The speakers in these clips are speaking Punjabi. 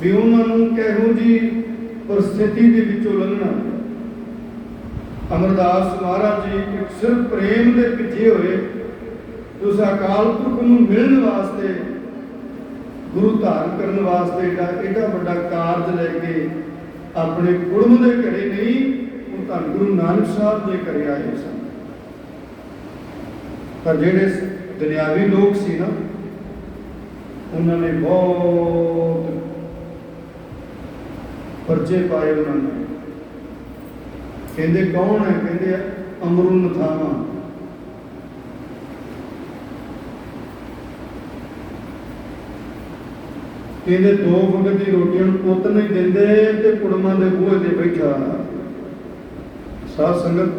ਵੀ ਉਹਨਾਂ ਨੂੰ ਕਿਹੋ ਜੀ ਪਰਿਸਥਿਤੀ ਦੇ ਵਿੱਚੋਂ ਲੰਘਣਾ। ਅਮਰਦਾਸ ਮਹਾਰਾਜ ਜੀ ਇੱਕ ਸਿਰਫ ਪ੍ਰੇਮ ਦੇ ਪਿੱਛੇ ਹੋਏ, ਉਸ ਅਕਾਲ ਪੁਰਖ ਨੂੰ ਮਿਲਣ ਵਾਸਤੇ, ਗੁਰੂ ਧਾਰਨ ਕਰਨ ਵਾਸਤੇ ਏਡਾ ਏਡਾ ਵੱਡਾ ਕਾਰਜ ਲੈ ਕੇ ਆਪਣੇ ਕੁੜਮ ਦੇ ਘਰੇ ਨਹੀਂ ਉਹ ਧੰਨ ਗੁਰੂ ਨਾਨਕ ਸਾਹਿਬ ਦੇ ਘਰੇ ਆਏ ਸਨ। ਪਰ ਜਿਹੜੇ ਦੁਨਿਆਵੀ ਲੋਕ ਸੀ ਨਾ, ਉਹਨਾਂ ਨੇ ਬਹੁਤ ਪਰਚੇ ਪਾਏ ਉਹਨਾਂ ਨੇ। ਕਹਿੰਦੇ ਕੌਣ ਹੈ? ਕਹਿੰਦੇ ਅਮਰੂ ਨਥਾਵਾ ਕਹਿੰਦੇ ਦੋ ਵਕਤ ਦੀ ਰੋਟੀਆਂ ਨੂੰ ਪੁੱਤ ਨਹੀਂ ਦਿੰਦੇ ਤੇ ਕੁੜਮਾਂ ਦੇ ਬੂਹੇ ਤੇ ਬੈਠਾ। ਸਾਧ ਸੰਗਤ,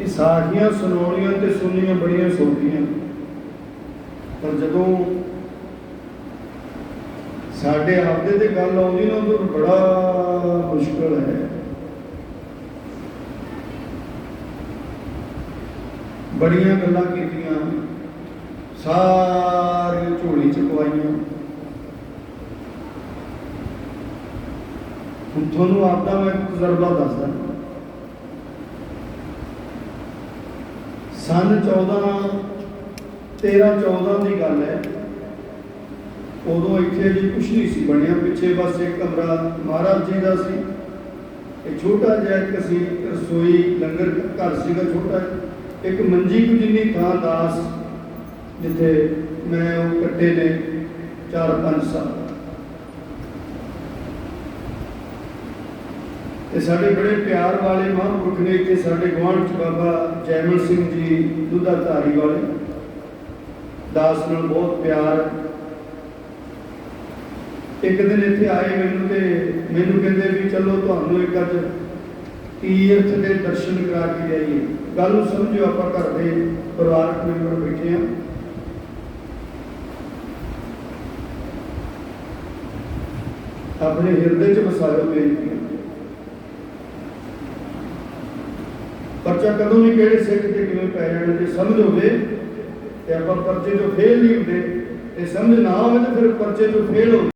ਇਹ ਸਾਖੀਆਂ ਸੁਣਾਉਣੀਆਂ ਤੇ ਸੁਣਨੀਆਂ ਬੜੀਆਂ ਸੌਖੀਆਂ। ਪਰ ਜਦੋਂ ਸਾਡੇ ਆਪਦੇ ਤੇ ਗੱਲ ਆਉਂਦੀ ਨਾ ਉਹ ਬੜਾ ਮੁਸ਼ਕਲ ਹੈ। ਬੜੀਆਂ ਗੱਲਾਂ ਕੀਤੀਆਂ। ਸਾਰੀਆਂ ਝੋਲੀ ਚ ਪਵਾਈਆਂ। ਤੁਹਾਨੂੰ ਆਪਦਾ ਮੈਂ ਤਜਰਬਾ ਦੱਸਦਾ। ਸਨ 14 13 14 ਦੀ ਗੱਲ ਹੈ। ਉਦੋਂ ਇੱਥੇ ਜੀ ਕੁਛ ਨਹੀਂ ਸੀ ਬਣਿਆ। ਪਿੱਛੇ ਬਸ ਇੱਕ ਕਮਰਾ ਮਹਾਰਾਜ ਜੀ ਦਾ ਸੀ। ਇੱਕ ਛੋਟਾ ਜਿਹਾ ਇੱਕ ਸੀ, ਰਸੋਈ, ਲੰਗਰ ਘਰ ਸੀਗਾ ਛੋਟਾ ਇੱਕ ਮੰਜੀ ਕੁ ਜਿੰਨੀ ਥਾਂ ਦਾਸ, ਜਿੱਥੇ ਮੈਂ, ਉਹ ਕੱਟੇ ਨੇ 4-5 ਸਾਲ। ਤੇ ਸਾਡੇ ਬੜੇ ਪਿਆਰ ਵਾਲੇ ਮਹਾਂਪੁਰਖ ਨੇ ਇੱਥੇ ਸਾਡੇ ਗੁਆਂਢ ਚ ਬਾਬਾ ਜੈਮਲ ਸਿੰਘ ਜੀ, ਦੁੱਧਾ ਧਾਰੀ ਵਾਲੇ। ਦਾਸ ਨਾਲ ਬਹੁਤ ਪਿਆਰ ਇੱਕ ਦਿਨ ਇੱਥੇ ਆਏ ਮੈਨੂੰ ਤੇ ਮੈਨੂੰ ਕਹਿੰਦੇ ਵੀ ਚਲੋ ਤੁਹਾਨੂੰ ਇੱਕ ਅੱਜ ਤੀਰਥ ਦੇ ਦਰਸ਼ਨ ਕਰਾ ਕੇ ਜਾਈਏ ਗੱਲ ਨੂੰ ਸਮਝੋ ਆਪਾਂ ਘਰ ਦੇ ਪਰਿਵਾਰਕ ਮੈਂਬਰ ਬੈਠੇ ਆ ਆਪਣੇ ਹਿਰਦੇ 'ਚ ਵਸਾਇਓ ਬੇਨਤੀ। ਪਰਚਾ ਕਦੋਂ ਵੀ ਕਿਹੜੇ ਸਿੱਖ ਤੇ ਕਿਵੇਂ ਪੈ ਜਾਣਾ ਜੇ ਸਮਝ ਹੋਵੇ ਤੇ ਆਪਾਂ ਪਰਚੇ ਤੋਂ ਫੇਲ ਨਹੀਂ ਹੁੰਦੇ। ਤੇ ਸਮਝ ਨਾ ਹੋਵੇ ਤੇ ਫਿਰ ਪਰਚੇ ਤੋਂ ਫੇਲ ਹੋ